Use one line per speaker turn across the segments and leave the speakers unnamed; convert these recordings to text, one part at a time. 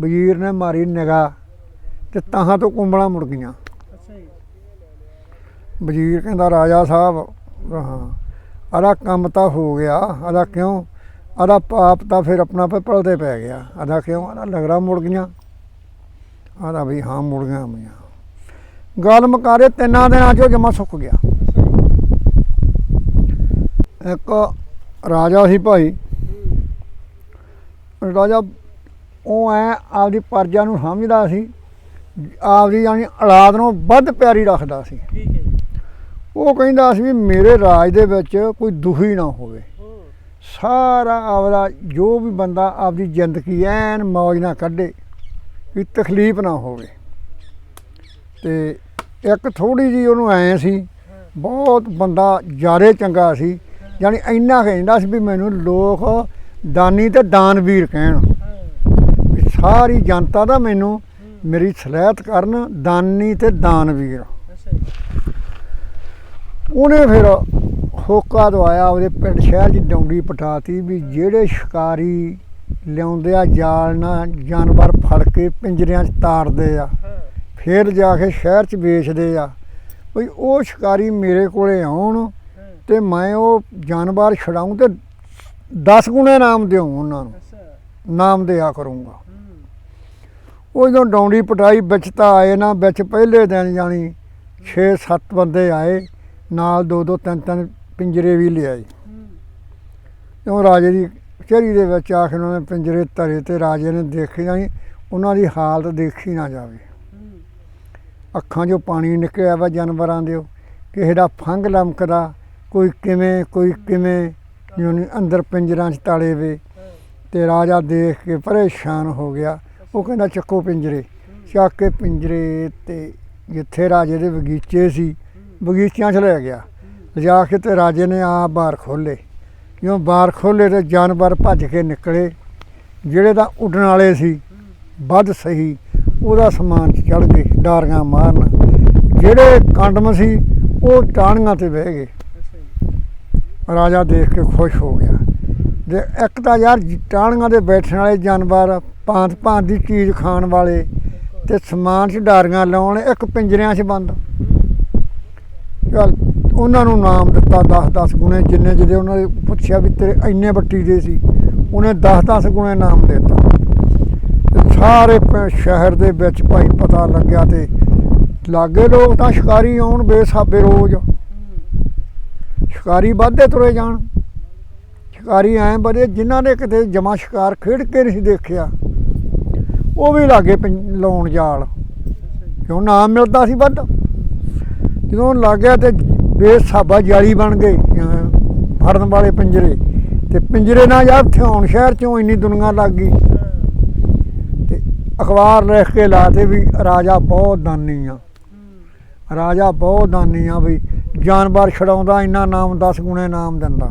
ਵਜ਼ੀਰ ਨੇ ਮਾਰੀ ਨਿਗਾਹ ਤੇ ਤਾਹਾਂ ਤੋਂ ਕੁੰਬਲਾਂ ਮੁੜ ਗਈਆਂ।
ਅੱਛਾ ਜੀ।
ਵਜ਼ੀਰ ਕਹਿੰਦਾ ਰਾਜਾ ਸਾਹਿਬ ਹਾਂ ਆਦਾ ਕੰਮ ਤਾਂ ਹੋ ਗਿਆ। ਆਦਾ ਕਿਉਂ? ਆਦਾ ਪਾਪ ਤਾਂ ਫਿਰ ਆਪਣਾ ਪਿੱਪਲ ਤੇ ਪੈ ਗਿਆ। ਆਦਾ ਕਿਉਂ? ਆਦਾ ਲਗੜਾ ਮੁੜ ਗਈਆਂ। ਆਦਾ ਵੀ ਹਾਂ ਮੁੜ ਗਿਆ ਮੀਆਂ ਗੱਲ ਮੁਕਾਰੇ ਤਿੰਨਾਂ ਦਿਨਾਂ ਚੋਂ ਜਮਾ ਸੁੱਕ ਗਿਆ। ਇੱਕ ਰਾਜਾ ਸੀ ਭਾਈ। ਰਾਜਾ ਉਹ ਐ ਆਪਦੀ ਪਰਜਾ ਨੂੰ ਸਮਝਦਾ ਸੀ ਆਪਦੀ ਯਾਨੀ ਔਲਾਦ ਨੂੰ ਵੱਧ ਪਿਆਰੀ ਰੱਖਦਾ ਸੀ।
ਠੀਕ ਹੈ ਜੀ।
ਉਹ ਕਹਿੰਦਾ ਸੀ ਵੀ ਮੇਰੇ ਰਾਜ ਦੇ ਵਿੱਚ ਕੋਈ ਦੁਖੀ ਨਾ ਹੋਵੇ। ਸਾਰਾ ਆਪਦਾ ਜੋ ਵੀ ਬੰਦਾ ਆਪਦੀ ਜ਼ਿੰਦਗੀ ਐਨ ਮौज ਨਾਲ ਕੱਢੇ ਵੀ ਤਕਲੀਫ ਨਾ ਹੋਵੇ। ਤੇ ਇੱਕ ਥੋੜੀ ਜੀ ਉਹਨੂੰ ਐ ਸੀ ਬਹੁਤ ਬੰਦਾ ਜਾਰੇ ਚੰਗਾ ਸੀ ਯਾਨੀ ਇੰਨਾ ਕਹਿੰਦਾ ਸੀ ਵੀ ਮੈਨੂੰ ਲੋਕ ਦਾਨੀ ਤੇ ਦਾਨਵੀਰ ਕਹਿਣ। ਸਾਰੀ ਜਨਤਾ ਦਾ ਮੈਨੂੰ ਮੇਰੀ ਸਲਾਹਤ ਕਰਨ ਦਾਨੀ ਤੇ ਦਾਨਵੀਰ।
ਅੱਛਾ ਜੀ।
ਉਹਨੇ ਫਿਰ ਹੋਕਾ ਦਵਾਇਆ ਉਹਦੇ ਪਿੰਡ ਸ਼ਹਿਰ 'ਚ ਡੌਂਡੀ ਪਟਾਤੀ ਵੀ ਜਿਹੜੇ ਸ਼ਿਕਾਰੀ ਲਿਆਉਂਦੇ ਆ ਜਾਲ ਨਾਲ ਜਾਨਵਰ ਫੜ ਕੇ ਪਿੰਜਰਿਆਂ 'ਚ ਤਾੜਦੇ ਆ ਫਿਰ ਜਾ ਕੇ ਸ਼ਹਿਰ 'ਚ ਵੇਚਦੇ ਆ। ਵੀ ਉਹ ਸ਼ਿਕਾਰੀ ਮੇਰੇ ਕੋਲੇ ਆਉਣ ਤੇ ਮੈਂ ਉਹ ਜਾਨਵਰ ਛਡਾਉਂ ਤੇ 10 ਗੁਣੇ ਨਾਮ ਦਿਉ ਉਹਨਾਂ ਨੂੰ। ਨਾਮ ਦਿਆ ਕਰੂੰਗਾ। ਉਹ ਜਦੋਂ ਡੌਂਡੀ ਪਟਾਈ ਵਿੱਚ ਤਾਂ ਆਏ ਨਾ, ਵਿੱਚ ਪਹਿਲੇ ਦਿਨ ਜਾਣੀ 6-7 ਬੰਦੇ ਆਏ, ਨਾਲ ਦੋ ਦੋ ਤਿੰਨ ਤਿੰਨ ਪਿੰਜਰੇ ਵੀ ਲਿਆਏ।
ਹੂੰ
ਰਾਜੇ ਦੀ ਕਚਹਿਰੀ ਦੇ ਵਿੱਚ ਆ ਕੇ ਉਹਨਾਂ ਨੇ ਪਿੰਜਰੇ ਧਰੇ ਤੇ ਰਾਜੇ ਨੇ ਦੇਖੇ ਜਾਣੀ ਉਹਨਾਂ ਦੀ ਹਾਲਤ ਦੇਖੀ ਨਾ ਜਾਵੇ। ਅੱਖਾਂ 'ਚੋਂ ਪਾਣੀ ਨਿਕਲਿਆ ਵਾ ਜਾਨਵਰਾਂ ਦੇ ਕਿਸੇ ਦਾ ਫੰਗ ਲਮਕਦਾ, ਕੋਈ ਕਿਵੇਂ ਕੋਈ ਕਿਵੇਂ, ਯਾਨੀ ਅੰਦਰ ਪਿੰਜਰਾਂ 'ਚ ਤਾਲੇ ਵੇ।
ਹਾਂ
ਤੇ ਰਾਜਾ ਦੇਖ ਕੇ ਪਰੇਸ਼ਾਨ ਹੋ ਗਿਆ। ਉਹ ਕਹਿੰਦਾ ਚੱਕੋ ਪਿੰਜਰੇ, ਚੱਕ ਕੇ ਪਿੰਜਰੇ ਤੇ ਜਿੱਥੇ ਰਾਜੇ ਦੇ ਬਗੀਚੇ ਸੀ, ਬਗੀਚਿਆਂ 'ਚ ਲੈ ਗਿਆ। ਲਿਜਾ ਕੇ ਤੇ ਰਾਜੇ ਨੇ ਆਪ ਬਾਰ ਖੋਲੇ ਜਿਉਂ ਬਾਰ ਖੋਲੇ ਤੇ ਜਾਨਵਰ ਭੱਜ ਕੇ ਨਿਕਲੇ, ਜਿਹੜੇ ਤਾਂ ਉੱਡਣ ਵਾਲੇ ਸੀ, ਵੱਧ ਸਹੀ, ਉਹਦਾ ਸਮਾਨ ਚੜ ਗਏ, ਡਾਰੀਆਂ ਮਾਰਨ। ਜਿਹੜੇ ਕੰਡਮ ਸੀ, ਉਹ ਟਾਹਣੀਆਂ ਤੇ ਬਹਿ ਗਏ। ਰਾਜਾ ਦੇਖ ਕੇ ਖੁਸ਼ ਹੋ ਗਿਆ। ਤੇ ਇੱਕ ਤਾਂ ਯਾਰ ਜ- ਟਾਹਣੀਆਂ ਦੇ ਬੈਠਣ ਵਾਲੇ ਜਾਨਵਰ ਭਾਂਤ ਭਾਂਤ ਦੀ ਚੀਜ਼ ਖਾਣ ਵਾਲੇ ਤੇ ਸਮਾਨ 'ਚ ਡਾਰੀਆਂ ਲਾਉਣ, ਇੱਕ ਪਿੰਜਰਿਆਂ 'ਚ ਬੰਦ। ਚੱਲ, ਉਹਨਾਂ ਨੂੰ ਨਾਮ ਦਿੱਤਾ 10-10 ਗੁਣੇ, ਜਿੰਨੇ ਜਿਹਦੇ ਉਹਨਾਂ ਨੇ ਪੁੱਛਿਆ ਵੀ ਤੇਰੇ ਇੰਨੇ ਬੱਟੀ ਦੇ ਸੀ, ਉਹਨੇ 10-10 ਗੁਣੇ ਨਾਮ ਦਿੱਤਾ। ਸਾਰੇ ਪਿੰ- ਸ਼ਹਿਰ ਦੇ ਵਿੱਚ ਭਾਈ ਪਤਾ ਲੱਗਿਆ ਤੇ ਲਾਗੇ ਲੋਕ ਤਾਂ ਸ਼ਿਕਾਰੀ ਆਉਣ ਬੇਸਾਬੇ ਰੋਜ਼। ਸ਼ਿਕਾਰੀ ਵੱਧਦੇ ਤੁਰੇ ਜਾਣ। ਸ਼ਿਕਾਰੀ ਐ ਬੜੇ ਜਿਨ੍ਹਾਂ ਨੇ ਕਿਤੇ ਜਮਾ ਸ਼ਿਕਾਰ ਖੇਡ ਕੇ ਨਹੀਂ ਦੇਖਿਆ। ਉਹ ਵੀ ਲਾਗੇ ਲਾਉਣ ਜਾਲ। ਕਿਉਂ ਨਾਮ ਮਿਲਦਾ ਸੀ ਵੱਧ ਜਦੋਂ ਲੱਗਿਆ ਤੇ ਬੇਸਾਬਾ ਜਾਲੀ ਬਣ ਗਏ ਫੜਨ ਵਾਲੇ ਪਿੰਜਰੇ। ਤੇ ਪਿੰਜਰੇ ਨਾਲ ਯਾਰ ਥਿਆਉਣ ਸ਼ਹਿਰ ਚੋਂ ਇੰਨੀ ਦੁਨੀਆ ਲੱਗ ਗਈ। ਤੇ ਅਖਬਾਰ ਲਿਖ ਕੇ ਲਾਤੇ ਵੀ ਰਾਜਾ ਬਹੁਤ ਦਾਨੀ ਆ। ਰਾਜਾ ਬਹੁਤ ਦਾਨੀ ਆ ਵੀ ਜਾਨਵਰ ਛਡਾਉਂਦਾ ਇੰਨਾ ਨਾਮ 10 ਗੁਣੇ ਨਾਮ ਦਿੰਦਾ।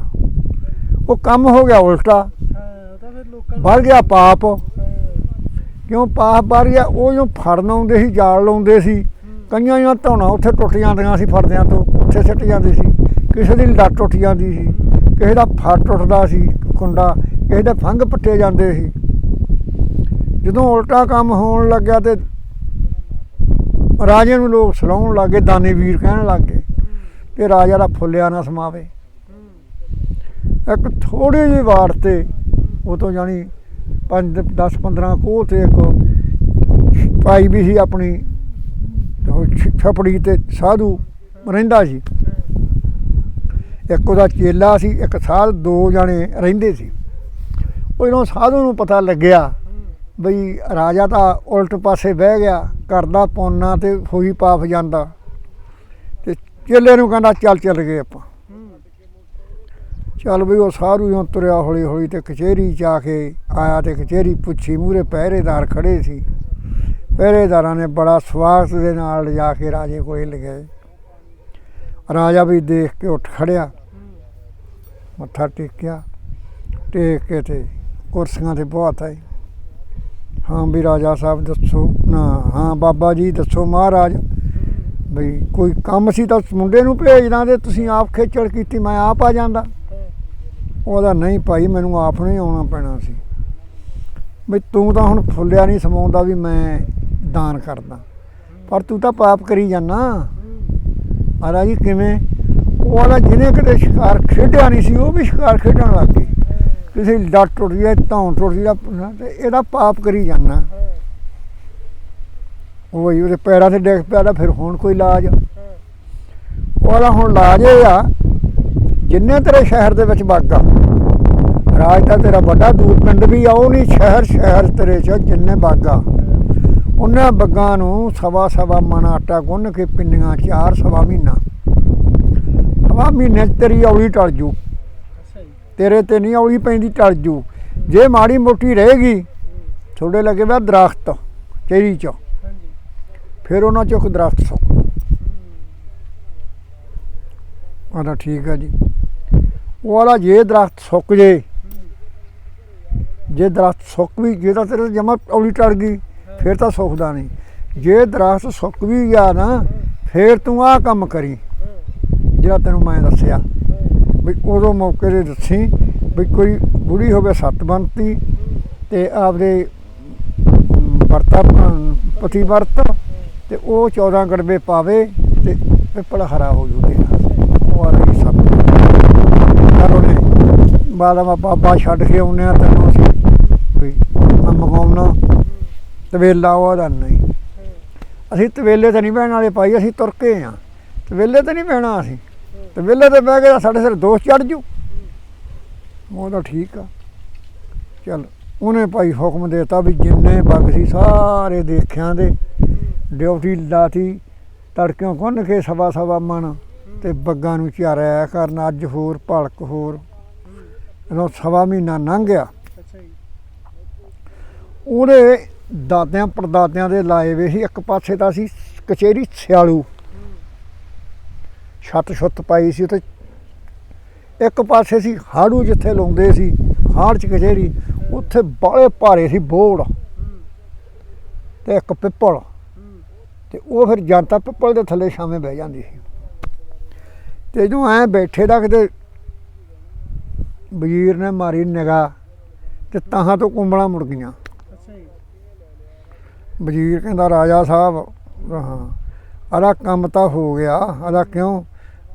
ਉਹ ਕੰਮ ਹੋ ਗਿਆ ਉਲਟਾ।
ਹਾਂ ਉਹ ਤਾਂ ਫਿਰ ਲੋਕਾਂ ਨੂੰ
ਵੱਧ ਗਿਆ ਪਾਪ। ਕਿਉਂ ਪਾਪ ਵੱਧ ਆ, ਉਹ ਜੋ ਫੜਨ ਆਉਂਦੇ ਸੀ, ਜਾਲ ਲਾਉਂਦੇ ਸੀ, ਕਈਆਂ ਦੀਆਂ ਧੌਣਾ ਉੱਥੇ ਟੁੱਟ ਜਾਂਦੀਆਂ ਸੀ ਫੜਦਿਆਂ ਤੋਂ, ਉੱਥੇ ਸਿੱਟ ਜਾਂਦੀ ਸੀ। ਕਿਸੇ ਦੀ ਲੱਤ ਟੁੱਟ ਜਾਂਦੀ ਸੀ, ਕਿਸੇ ਦਾ ਫੜ ਟੁੱਟਦਾ ਸੀ ਕੁੰਡਾ, ਕਿਸੇ ਦੇ ਫੰਗ ਪੱਟੇ ਜਾਂਦੇ ਸੀ। ਜਦੋਂ ਉਲਟਾ ਕੰਮ ਹੋਣ ਲੱਗਿਆ ਤੇ ਰਾਜੇ ਨੂੰ ਲੋਕ ਸਲਾਉਣ ਲੱਗੇ, ਦਾਨੀ ਵੀਰ ਕਹਿਣ ਲੱਗੇ ਤੇ ਰਾਜਾ ਦਾ ਫੁੱਲਿਆ ਨਾ ਸਮਾਵੇ। ਇੱਕ ਥੋੜੀ ਜਿਹੀ ਵਾਰ ਤੇ ਉਹ ਤੋਂ ਜਾਣੀ 5 10 15 ਕੋਹ ਤੇ ਇੱਕ ਭਾਈ ਵੀ ਸੀ ਆਪਣੀ ਉਹ ਛ- ਛਪੜੀ ਤੇ ਸਾਧੂ ਰਹਿੰਦਾ ਸੀ। ਇੱਕ ਉਹਦਾ ਚੇਲਾ ਸੀ, ਇੱਕ ਸਾਧ ਦੋ ਜਾਣੇ ਰਹਿੰਦੇ ਸੀ। ਉਹ ਜਦੋਂ ਸਾਧੂ ਨੂੰ ਪਤਾ ਲੱਗਿਆ ਬਈ ਰਾਜਾ ਤਾਂ ਉਲਟ ਪਾਸੇ ਬਹਿ ਗਿਆ, ਕਰਦਾ ਪੌਣਾ ਤੇ ਹੋਈ ਪਾਪ ਜਾਂਦਾ। ਤੇ ਚੇਲੇ ਨੂੰ ਕਹਿੰਦਾ ਚੱਲ ਚੱਲ ਗਏ ਆਪਾਂ। ਚੱਲ ਬਈ ਉਹ ਸਾਰੂ ਜਿਉਂ ਤੁਰਿਆ ਹੌਲੀ ਹੌਲੀ ਤੇ ਕਚਹਿਰੀ ਚ ਆ ਕੇ ਆਇਆ ਤੇ ਕਚਹਿਰੀ ਪੁੱਛੀ ਮੂਰੇ ਪਹਿਰੇਦਾਰ ਖੜੇ ਸੀ। ਪਹਿਰੇਦਾਰਾਂ ਨੇ ਬੜਾ ਸਵਾਗਤ ਦੇ ਨਾਲ ਲਿਜਾ ਕੇ ਰਾਜੇ ਕੋਲ ਲਗਾਏ ਰਾਜਾ ਵੀ ਦੇਖ ਕੇ ਉੱਠ ਖੜਿਆ। ਮੱਥਾ ਟੇਕਿਆ, ਟੇਕ ਕੇ ਤੇ ਕੁਰਸੀਆਂ ਤੇ ਬਹੁਤ ਆਏ। ਹਾਂ ਵੀ ਰਾਜਾ ਸਾਹਿਬ ਦੱਸੋ, ਨਾ, ਹਾਂ ਬਾਬਾ ਜੀ ਦੱਸੋ ਮਹਾਰਾਜ, ਬਈ ਕੋਈ ਕੰਮ ਸੀ ਤਾਂ ਮੁੰਡੇ ਨੂੰ ਭੇਜਦਾ ਤੇ ਤੁਸੀਂ ਆਪ ਖੇਚਲ ਕੀਤੀ, ਮੈਂ ਆਪ ਆ ਜਾਂਦਾ। ਉਹਦਾ ਨਹੀਂ ਭਾਈ, ਮੈਨੂੰ ਆਪ ਨੂੰ ਹੀ ਆਉਣਾ ਪੈਣਾ ਸੀ। ਵੀ ਤੂੰ ਤਾਂ ਹੁਣ ਫੁੱਲਿਆ ਨਹੀਂ ਸਮਾਉਂਦਾ ਵੀ ਮੈਂ ਦਾਨ ਕਰਦਾ। ਪਰ ਤੂੰ ਤਾਂ ਪਾਪ ਕਰੀ ਜਾਂਦਾ ਮਹਾਰਾਜ ਜੀ, ਕਿਵੇਂ? ਉਹ ਵਾਲਾ ਜਿਹਨੇ ਕਦੇ ਸ਼ਿਕਾਰ ਖੇਡਿਆ ਨਹੀਂ ਸੀ, ਉਹ ਵੀ ਸ਼ਿਕਾਰ ਖੇਡਣ ਲੱਗ ਗਈ। ਕਿਸੇ ਦੀ ਟੁੱਟ ਗਈ, ਧੌਣ ਟੁੱਟ ਗਈ ਤੇ ਇਹਦਾ ਪਾਪ ਕਰੀ ਜਾਂਦਾ ਉਹ ਹੀ ਉਹਦੇ ਪੈਰਾਂ ਤੇ ਡਿੱਗ ਪਿਆ ਤਾਂ ਫਿਰ ਹੁਣ ਕੋਈ ਇਲਾਜ? ਉਹਦਾ ਹੁਣ ਇਲਾਜ ਇਹ ਆ, ਜਿੰਨੇ ਤੇਰੇ ਸ਼ਹਿਰ ਦੇ ਵਿੱਚ ਬਾਗਾ ਰਾਜ ਤਾਂ ਤੇਰਾ ਵੱਡਾ ਦੂਰ ਪਿੰਡ ਵੀ ਆ, ਉਹ ਨਹੀਂ ਸ਼ਹਿਰ ਸ਼ਹਿਰ ਤੇਰੇ ਚ, ਜਿੰਨੇ ਬਾਗਾ। ਉਹਨਾਂ ਬੱਗਾਂ ਨੂੰ ਸਵਾ ਸਵਾ ਮਣ ਆਟਾ ਗੁੰਨ ਕੇ ਪਿੰਨੀਆਂ ਚਾਰ ਸਵਾ ਮਹੀਨਾ। ਸਵਾ ਮਹੀਨੇ 'ਚ ਤੇਰੀ ਔਲੀ ਟਲ ਜੂ। ਤੇਰੇ ਤੇ ਨਹੀਂ ਔਲੀ ਪੈਂਦੀ, ਟਲ ਜੂ। ਜੇ ਮਾੜੀ ਮੋਟੀ ਰਹੇਗੀ ਤੁਹਾਡੇ ਲੱਗੇ ਵਾ ਦਰਖਤ, ਚੇਰੀ ਚ। ਫਿਰ ਉਹਨਾਂ ਚੋਂ ਇੱਕ ਦਰਖਤ ਸੁੱਕ ਆਦਾ ਠੀਕ ਆ ਜੀ। ਉਹ ਵਾਲਾ ਜੇ ਦਰਖਤ ਸੁੱਕ ਜੇ ਜੇ ਦਰਖਤ ਸੁੱਕ ਵੀ ਜੇ ਤਾਂ ਤੇਰੇ ਜਮਾ ਔਲੀ ਟੜ ਗਈ ਫਿਰ ਤਾਂ ਸੁੱਕਦਾ ਨਹੀਂ। ਜੇ ਦਰਖਤ ਸੁੱਕ ਵੀ ਗਿਆ ਨਾ ਫਿਰ ਤੂੰ ਆਹ ਕੰਮ ਕਰੀ। ਜਿਹੜਾ ਤੈਨੂੰ ਮੈਂ ਦੱਸਿਆ ਵੀ ਉਦੋਂ ਮੌਕੇ ਤੇ ਦੱਸੀ ਵੀ ਕੋਈ ਬੁੜੀ ਹੋਵੇ ਸੱਤ ਬੰਤੀ ਤੇ ਆਪਦੇ ਅਮ, ਵਰਤਾ ਪਤੀ ਵਰਤ ਤੇ ਉਹ 14 ਗੜਬੇ ਪਾਵੇ ਤੇ ਪਿੱਪਲ ਹਰਾ ਹੋ ਜੂ ਤੇਰਾ। ਉਹ ਆ ਰਹੀ ਸੱਤ। ਪਰ ਉਹਨੇ ਬਾਲਾ ਬਾਬਾ ਛੱਡ ਕੇ ਆਉਂਦੇ ਆ ਤੈਨੂੰ ਅਸੀਂ ਵੀ ਮਗਾਉਣਾ ਤਵੇਲਾ ਉਹਦਾ ਨਹੀਂ। ਅਸੀਂ ਤਵੇਲੇ ਤੇ ਨਹੀਂ ਬਹਿਣ ਵਾਲੇ ਭਾਈ, ਅਸੀਂ ਤੁਰ ਕੇ ਆ। ਤਵੇਲੇ ਤੇ ਨਹੀਂ ਬਹਿਣਾ ਅਸੀਂ। ਤਵੇਲੇ ਤੇ ਬਹਿ ਕੇ ਤਾਂ ਸਾਡੇ ਸਿਰ ਦੋਸ਼ ਚੜ ਜੂ। ਉਹ ਤਾਂ ਠੀਕ ਆ। ਚੱਲ, ਉਹਨੇ ਭਾਈ ਹੁਕਮ ਦਿੱਤਾ ਵੀ ਜਿੰਨੇ ਬੱਗ ਸੀ ਸਾਰੇ ਦੇਖਿਆਂ ਦੇ, ਡਿਊਟੀ ਲਾਤੀ, ਤੜਕਿਓਂ ਗੁੰਨ ਕੇ ਸਵਾ ਸਵਾ ਮਣ ਤੇ ਬੱਗਾਂ ਨੂੰ ਚਾਰਿਆ ਕਰਨ, ਅੱਜ ਹੋਰ ਭਲਕ ਹੋਰ। ਜਦੋਂ ਸਵਾ ਮਹੀਨਾ ਲੰਘ ਗਿਆ। ਉਹਦੇ ਦਾਦਿਆਂ ਪੜਦਾਦਿਆਂ ਦੇ ਲਾਏ ਵੇ ਸੀ। ਇੱਕ ਪਾਸੇ ਤਾਂ ਸੀ ਕਚੇਰੀ ਸਿਆਲੂ। ਛੱਤ ਛੁੱਤ ਪਾਈ ਸੀ ਤੇ ਇੱਕ ਪਾਸੇ ਸੀ ਹਾੜੂ ਜਿੱਥੇ ਲਾਉਂਦੇ ਸੀ, ਹਾੜ ਚ ਕਚੇਰੀ ਉੱਥੇ ਬਾਲੇ ਭਾਰੇ ਸੀ, ਬੋੜ ਤੇ ਇੱਕ ਪਿੱਪਲ। ਤੇ ਉਹ ਫਿਰ ਜਨਤਾ ਪਿੱਪਲ ਦੇ ਥੱਲੇ ਛਾਵੇਂ ਬਹਿ ਜਾਂਦੀ ਸੀ। ਤੇ ਜਦੋਂ ਐ ਬੈਠੇ ਦਾ ਕਿਤੇ ਵਜ਼ੀਰ ਨੇ ਮਾਰੀ ਨਿਗਾਹ ਤੇ ਤਾਹਾਂ ਤੋਂ ਕੁੰਬਲਾਂ ਮੁੜ ਗਈਆਂ। ਵਜ਼ੀਰ ਕਹਿੰਦਾ, ਰਾਜਾ ਸਾਹਿਬ, ਹਾਂ ਆਦਾ ਕੰਮ ਤਾਂ ਹੋ ਗਿਆ। ਆਦਾ ਕਿਉਂ?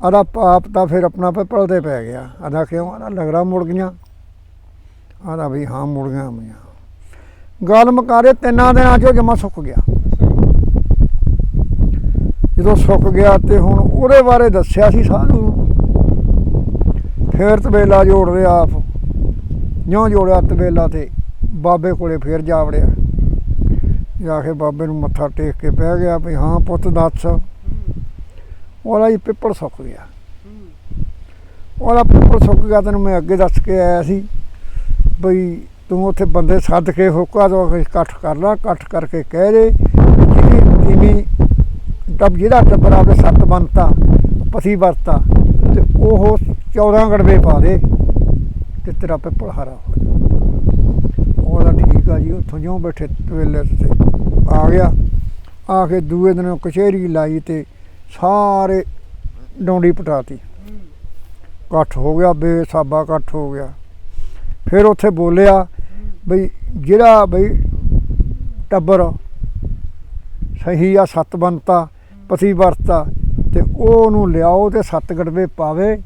ਆਦਾ ਪਾਪ ਤਾਂ ਫਿਰ ਆਪਣਾ ਪਿੱਪਲ ਤੇ ਪੈ ਗਿਆ। ਆਦਾ ਕਿਉਂ? ਆਦਾ ਲਗੜਾ ਮੁੜ ਗਈਆਂ। ਆਦਾ ਵੀ ਹਾਂ, ਮੁੜ ਗਿਆ ਮੀਆਂ ਗੱਲ ਮੁਕਾਰੇ ਤਿੰਨਾਂ ਦਿਨਾਂ ਚੋਂ ਜਮਾ ਸੁੱਕ ਗਿਆ। ਜਦੋਂ ਸੁੱਕ ਗਿਆ ਤੇ ਹੁਣ ਉਹਦੇ ਬਾਰੇ ਦੱਸਿਆ ਸੀ ਸਾਧੂ ਨੂੰ। ਫੇਰ ਜੋੜ ਰਿਹਾ ਆਪ। ਜਿਉਂ ਜੋੜਿਆ ਤਬੇਲਾ ਤੇ ਬਾਬੇ ਕੋਲੇ ਫੇਰ ਜਾ ਵੜਿਆ। ਜਾ ਕੇ ਬਾਬੇ ਨੂੰ ਮੱਥਾ ਟੇਕ ਕੇ ਬਹਿ ਗਿਆ ਵੀ ਹਾਂ ਪੁੱਤ ਦੱਸ। ਉਹਦਾ ਜੀ ਪਿੱਪਲ ਸੁੱਕ ਗਿਆ। ਉਹਦਾ ਪਿੱਪਲ ਸੁੱਕ ਗਿਆ ਤੈਨੂੰ ਮੈਂ ਅੱਗੇ ਦੱਸ ਕੇ ਆਇਆ ਸੀ ਬਈ ਤੂੰ ਉੱਥੇ ਬੰਦੇ ਸੱਦ ਕੇ ਹੁਕਾ ਦੋ ਇਕੱਠ ਕਰ ਲਾ, ਇਕੱਠ ਕਰਕੇ ਕਹਿ ਦੇ ਜਿਹਦੀ ਤੀਵੀਂ ਟੱਬ ਟੱਬਰ ਆਪਦੇ ਸੱਤ ਬੰਤਾ ਪਤੀ ਵਰਤਾ ਤੇ ਉਹ 14 ਗੜਵੇ ਪਾ ਦੇ ਤੇ ਤੇਰਾ ਪਿੱਪਲ ਹਰਾ ਹੋ ਜਾ ਉਹਦਾ ਠੀਕ ਆ ਜੀ, ਉੱਥੋਂ ਜਿਉਂ ਬੈਠੇ ਤਵੇਲੇ ਤੇ ਆ ਗਿਆ। ਆ ਕੇ ਦੂਏ ਦਿਨ ਕਚਹਿਰੀ ਲਾਈ ਤੇ ਸਾਰੇ ਡੌਂਡੀ ਪਟਾਤੀ। ਇਕੱਠ ਹੋ ਗਿਆ ਬੇਸਾਬਾ ਇਕੱਠ ਹੋ ਗਿਆ। ਫਿਰ ਉੱਥੇ ਬੋਲਿਆ ਬਈ, ਜਿਹੜਾ ਬਈ ਟੱਬਰ ਸਹੀ ਆ, ਸੱਤ ਬੰਤਾ ਪਤੀ ਵਰਤਾ ਤੇ ਉਹ ਨੂੰ ਲਿਆਓ ਤੇ ਸੱਤ ਗੜਵੇ ਪਾਵੇ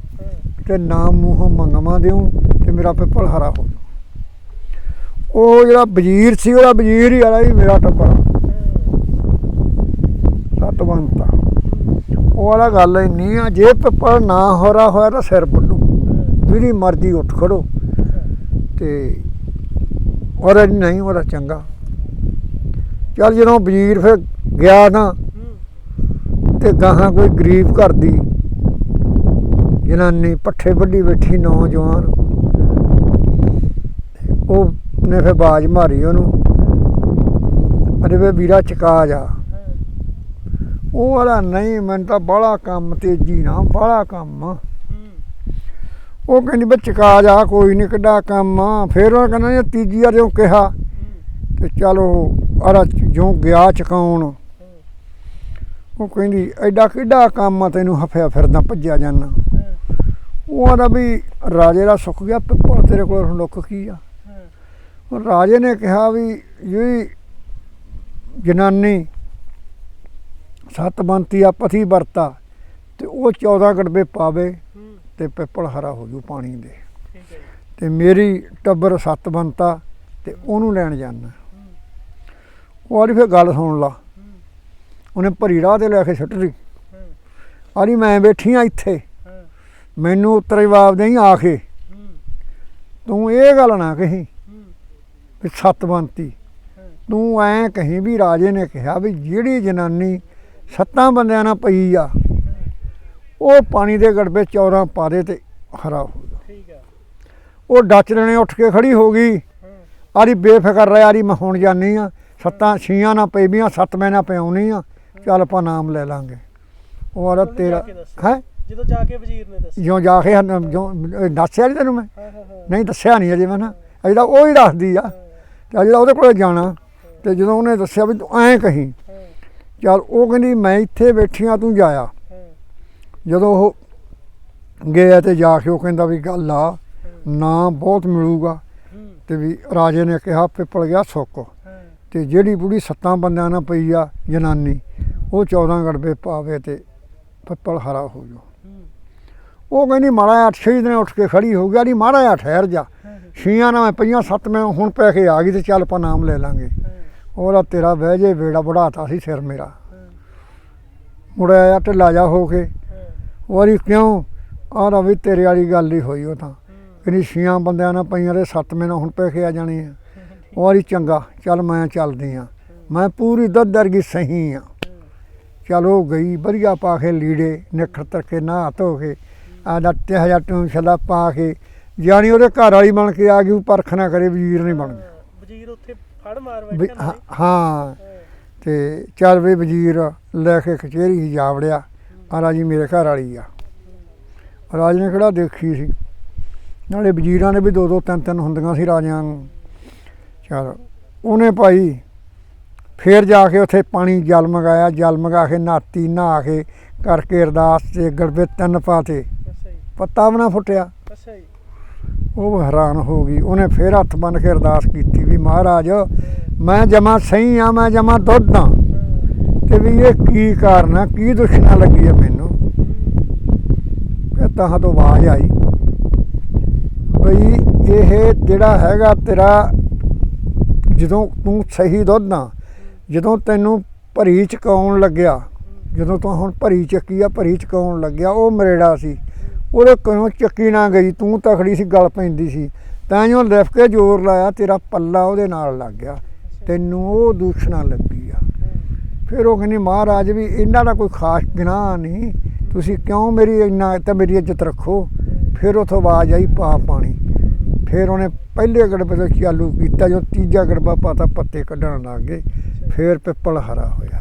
ਤੇ ਨਾਮ ਮੂੰਹੋਂ ਮੰਗਵਾ ਦਿਓ ਤੇ ਮੇਰਾ ਪਿੱਪਲ ਹਰਾ ਹੋ ਜਾਊ। ਉਹ ਜਿਹੜਾ ਵਜ਼ੀਰ ਸੀ, ਉਹਦਾ ਵਜ਼ੀਰ ਹੀ ਆਲਾ ਹੀ ਮੇਰਾ ਟੱਬਰ। ਸੱਤ ਉਹ ਵਾਲਾ ਗੱਲ ਇੰਨੀ ਆ, ਜੇ ਪੇਪਰ ਨਾ ਹੋਰਾ ਹੋਇਆ ਤਾਂ ਸਿਰ ਵੱਡੂ ਜਿਹਦੀ ਮਰਜ਼ੀ ਉੱਠ ਖੜੋ। ਤੇ ਉਹਦਾ ਨਹੀਂ, ਉਹਦਾ ਚੰਗਾ। ਚੱਲ ਜਦੋਂ ਵਜ਼ੀਰ ਫਿਰ ਗਿਆ ਨਾ, ਤੇ ਗਾਹਾਂ ਕੋਈ ਗਰੀਬ ਘਰ ਦੀ ਜਨਾਨੀ ਪੱਠੇ ਵੱਢੀ ਬੈਠੀ, ਨੌਜਵਾਨ। ਉਹ ਨੇ ਫਿਰ ਬਾਜ ਮਾਰੀ ਉਹਨੂੰ। ਅਰੇ ਵੇ ਵੀਰਾ ਚਕਾ ਜਾ ਉਹ ਵਾਲਾ ਨਹੀਂ ਮੈਨੂੰ ਤਾਂ ਬਾਹਲਾ ਕੰਮ ਤੇਜ਼ੀ ਨਾ ਬਾਹਲਾ ਕੰਮ। ਆ। ਉਹ ਕਹਿੰਦੀ ਵੀ ਚਕਾ ਜਾ ਕੋਈ ਨਹੀਂ ਕਿੱਡਾ ਕੰਮ ਆ। ਫਿਰ ਉਹ ਕਹਿੰਦਾ ਜੀ ਤੀਜੀ ਵਾਰ ਜਦੋਂ ਕਿਹਾ ਤੇ ਚਲੋ ਅਰਾ ਜੋ ਗਿਆ ਚਕਾਉਣ। ਉਹ ਕਹਿੰਦੀ ਐਡਾ ਕਿੱਡਾ ਕੰਮ ਆ ਤੈਨੂੰ ਹਫਿਆ ਫਿਰਦਾ ਭੱਜਿਆ ਜਾਣਾ ਉਹ ਆਦਾ ਵੀ ਰਾਜੇ ਦਾ ਸੁੱਕ ਗਿਆ ਪਿੱਪਲ ਤੇਰੇ ਕੋਲ ਹੁਣ ਲੁੱਕ ਕੀ ਆ? ਹੁਣ ਰਾਜੇ ਨੇ ਕਿਹਾ ਵੀ ਜਿਹੜੀ ਜਨਾਨੀ ਸਤਬੰਤੀ ਆ ਪਤੀ ਵਰਤਾ ਤੇ ਉਹ 14 ਗੜਬੇ ਪਾਵੇ ਤੇ ਪਿੱਪਲ ਹਰਾ ਹੋ ਜੂ ਪਾਣੀ ਦੇ। ਤੇ ਮੇਰੀ ਟੱਬਰ ਸਤਬੰਤਾ ਤੇ ਉਹਨੂੰ ਲੈਣ ਜਾਣਾ ਉਹ ਆਲੀ ਫਿਰ ਗੱਲ ਸੁਣ ਲਾ। ਉਹਨੇ ਭਰੀ ਰਾਹ ਤੇ ਲੈ ਕੇ ਸੁੱਟ ਲਈ। ਆਲੀ ਮੈਂ ਬੈਠੀ ਆ ਇੱਥੇ ਮੈਨੂੰ ਉੱਤਰ ਜਵਾਬ ਦੇਈ ਆ ਕੇ।
ਹੂੰ।
ਤੂੰ ਇਹ ਗੱਲ ਨਾ ਕਹੀ ਵੀ ਸਤਬੰਤੀ
ਹਾਂ।
ਤੂੰ ਐਂ ਕਹੀਂ ਵੀ ਰਾਜੇ ਨੇ ਕਿਹਾ ਵੀ ਜਿਹੜੀ ਜਨਾਨੀ ਸੱਤਾਂ ਬੰਦਿਆਂ ਨਾਲ ਪਈ ਆ। ਉਹ ਪਾਣੀ ਦੇ ਗੜਬੇ ਚੌਰਾਂ ਪਾ ਦੇ ਤੇ ਹਰਾ ਹੋ
ਠੀਕ ਹੈ
ਉਹ ਡੱਚ ਲੈਣੇ ਉੱਠ ਕੇ ਖੜੀ ਹੋ ਗਈ। ਆਰੀ ਬੇਫਿਕਰ ਰਹਿ ਆਰੀ ਮੈਂ ਹੁਣ ਜਾਨੀ ਆ। ਸੱਤਾਂ ਛੀਆਂ ਨਾ ਪਈਆਂ ਸੱਤ ਮੈਂ ਨਾ ਪਿਆਉਣੀ ਆ। ਚੱਲ ਆਪਾਂ ਨਾਮ ਲੈ ਲਾਂਗੇ। ਉਹ
ਉਹਨੇ
ਤੇਰਾ। ਹੈ?
ਜਦੋਂ ਜਾ ਕੇ ਵਜ਼ੀਰ ਨੇ ਦੱਸਿਆ।
ਜਿਉਂ ਜਾ ਕੇ ਜਿਉਂ ਦੱਸਿਆ ਨਹੀਂ ਤੈਨੂੰ ਮੈਂ? ਨਹੀਂ ਦੱਸਿਆ ਨਹੀਂ ਅਜੇ ਮੈਂ ਨਾ। ਅਜੇ ਤਾਂ ਉਹ ਹੀ ਦੱਸਦੀ ਆ। ਤੇ ਜਿਹੜਾ ਉਹਦੇ ਕੋਲੇ ਜਾਣਾ। ਤੇ ਜਦੋਂ ਉਹਨੇ ਦੱਸਿਆ ਵੀ ਤੂੰ ਐਂ ਕਹੀਂ। ਚੱਲ ਉਹ ਕਹਿੰਦੀ ਮੈਂ ਇੱਥੇ ਬੈਠੀ ਆ ਤੂੰ ਜਾਇਆ। ਜਦੋਂ ਉਹ ਗਿਆ ਤੇ ਜਾ ਕੇ ਉਹ ਕਹਿੰਦਾ ਵੀ ਗੱਲ ਆ ਨਾ ਬਹੁਤ ਮਿਲੂਗਾ। ਤੇ ਵੀ ਰਾਜੇ ਨੇ ਕਿਹਾ ਪਿੱਪਲ ਗਿਆ ਸੁੱਕ। ਤੇ ਜਿਹੜੀ ਬੁੜੀ ਸੱਤਾਂ ਬੰਦਿਆਂ ਨਾਲ ਪਈ ਆ ਜਨਾਨੀ ਉਹ 14 ਗੜਬੇ ਪਾਵੇ ਤੇ ਪਿੱਪਲ ਹਰਾ ਹੋ ਜਾ ਉਹ ਕਹਿੰਦੀ ਮਾੜਾ ਅੱਠ ਛੇ ਦਿਨ ਉੱਠ ਕੇ ਖੜੀ ਹੋ ਗਿਆ ਨਹੀਂ ਮਾੜਾ ਜਿਹਾ ਠਹਿਰ ਜਾ। ਛੀਆਂ ਨਾਲ ਮੈਂ ਪਈਆਂ ਸੱਤ ਮੈਂ ਹੁਣ ਪੈ ਕੇ ਆ ਗਈ ਤੇ ਚੱਲ ਆਪਾਂ ਨਾਮ ਲੈ ਲਾਂਗੇ। ਉਹਦਾ ਤੇਰਾ ਬਹਿ ਜੇ ਵੇੜਾ ਵੜਾਤਾ ਸੀ ਸਿਰ ਮੇਰਾ। ਮੁੜਿਆ ਆਇਆ ਢਿੱਲਾ ਜਾ ਹੋ ਕੇ
ਹਾਂ
ਵਾਰੀ ਕਿਉਂ? ਆਹ ਵੀ ਤੇਰੇ ਵਾਲੀ ਗੱਲ ਹੀ ਹੋਈ ਉਹ ਤਾਂ। ਕਹਿੰਦੀ, ਛੀਆਂ ਬੰਦਿਆਂ ਨਾਲ ਪਈਆਂ ਤੇ ਸੱਤ ਨਾਲ ਹੁਣ ਪੈ ਆ ਜਾਣੇ ਆ। ਉਹ ਵਾਰੀ ਚੰਗਾ, ਚੱਲ ਮੈਂ ਚੱਲਦੀ ਆ। ਮੈਂ ਪੂਰੀ ਦੁੱਧ ਵਰਗੀ ਸਹੀ ਆ। ਚੱਲ ਉਹ ਗਈ, ਵਧੀਆ ਪਾ ਕੇ ਲੀੜੇ, ਨਿਖਰ ਤਰ ਕੇ ਨਹਾ ਧੋ ਕੇ ਆਦਾ ਤੇ ਹਜ਼ਾਰ ਟੂਮ ਛਲਾ ਪਾ ਕੇ, ਜਾਣੀ ਉਹਦੇ ਘਰ ਵਾਲੀ ਬਣ ਕੇ ਆ ਗਈ, ਉਹ ਪਰਖ ਨਾ ਕਰੇ, ਵਜ਼ੀਰ ਨਹੀਂ ਬਣ
ਗਿਆ ਵਜ਼ੀਰ ਉੱਥੇ ਫੜ ਮਾਰ
ਵੀ
ਬੈਠਾ ਹਾਂ-
ਤੇ ਚੱਲ ਵੀ ਵਜ਼ੀਰ ਲੈ ਕੇ ਕਚਹਿਰੀ ਹੀ ਜਾ ਵੜਿਆ। ਆ ਰਾਜੀ ਮੇਰੇ ਘਰ ਵਾਲੀ ਆ। ਰਾਜ ਨੇ ਕਿਹੜਾ ਦੇਖੀ ਸੀ। ਨਾਲੇ ਵਜ਼ੀਰਾਂ ਨੇ ਵੀ ਦੋ ਦੋ ਤਿੰਨ ਤਿੰਨ ਹੁੰਦੀਆਂ ਸੀ ਰਾਜਿਆਂ ਨੂੰ। ਚਲ ਉਹਨੇ ਭਾਈ ਫੇਰ ਜਾ ਕੇ ਉੱਥੇ ਪਾਣੀ ਜਲ ਮੰਗਾਇਆ। ਜਲ ਮੰਗਾ ਕੇ ਨਾਤੀ ਨਹਾ ਕੇ ਕਰਕੇ ਅਰਦਾਸ ਤੇ ਗੜਬੇ ਤਿੰਨ ਪਾਤੇ।
ਅੱਛਾ ਜੀ।
ਪੱਤਾ ਵੀ ਨਾ ਫੁੱਟਿਆ।
ਅੱਛਾ ਜੀ।
ਉਹ ਹੈਰਾਨ ਹੋ ਗਈ। ਉਹਨੇ ਫੇਰ ਹੱਥ ਬੰਨ ਕੇ ਅਰਦਾਸ ਕੀਤੀ ਵੀ ਮਹਾਰਾਜ, ਮੈਂ ਜਮਾ ਸਹੀ ਆ ਮੈਂ ਜਮਾ ਦੁੱਧ ਆ
ਹਾਂ।
ਤੇ ਵੀ ਇਹ ਕੀ ਕਾਰਨ ਆ, ਕੀ ਦੁਸ਼ਣਾ ਲੱਗੀ ਆ ਮੈਨੂੰ? ਫਿਰ ਤਾਂ ਤੋਂ ਆਵਾਜ਼ ਆਈ ਬਈ, ਇਹ ਜਿਹੜਾ ਹੈਗਾ ਤੇਰਾ ਜਦੋਂ ਤੂੰ ਸਹੀ ਦੁੱਧ ਆ, ਜਦੋਂ ਤੈਨੂੰ ਭਰੀ ਚਕਾਉਣ ਲੱਗਿਆ, ਜਦੋਂ ਤੂੰ ਹੁਣ ਭਰੀ ਚੱਕੀ ਆ, ਭਰੀ ਚਕਾਉਣ ਲੱਗਿਆ, ਉਹ ਮਰੇੜਾ ਸੀ। ਉਹਦੇ ਕੋਲੋਂ ਚੱਕੀ ਨਾ ਗਈ, ਤੂੰ ਤਖੜੀ ਸੀ, ਗਲ ਪੈਂਦੀ ਸੀ। ਤਾਂ ਜੋ ਲਿਫ ਕੇ ਜ਼ੋਰ ਲਾਇਆ, ਤੇਰਾ ਪੱਲਾ ਉਹਦੇ ਨਾਲ ਲੱਗ ਗਿਆ। ਤੈਨੂੰ ਉਹ ਦੂਸ਼ਣਾ ਲੱਗੀ ਆ। ਫਿਰ ਉਹ ਕਹਿੰਦੀ, ਮਹਾਰਾਜ ਵੀ, ਇਹਨਾਂ ਦਾ ਕੋਈ ਖਾਸ ਗੁਨਾਹ ਨਹੀਂ। ਤੁਸੀਂ ਕਿਉਂ ਮੇਰੀ ਇੰਨਾ ਤਾਂ ਮੇਰੀ ਇੱਜ਼ਤ ਰੱਖੋ? ਫਿਰ ਉਥੋਂ ਆਵਾਜ਼ ਆਈ ਪਾ ਪਾਣੀ। ਫਿਰ ਉਹਨੇ ਪਹਿਲੇ ਗੜਬੇ ਤੋਂ ਚਾਲੂ ਕੀਤਾ ਜੋ ਤੀਜਾ ਗੜਬਾ ਪਾਤਾ, ਪੱਤੇ ਕੱਢਣ ਲੱਗ ਗਏ। ਫਿਰ ਪਿੱਪਲ ਹਰਾ ਹੋਇਆ।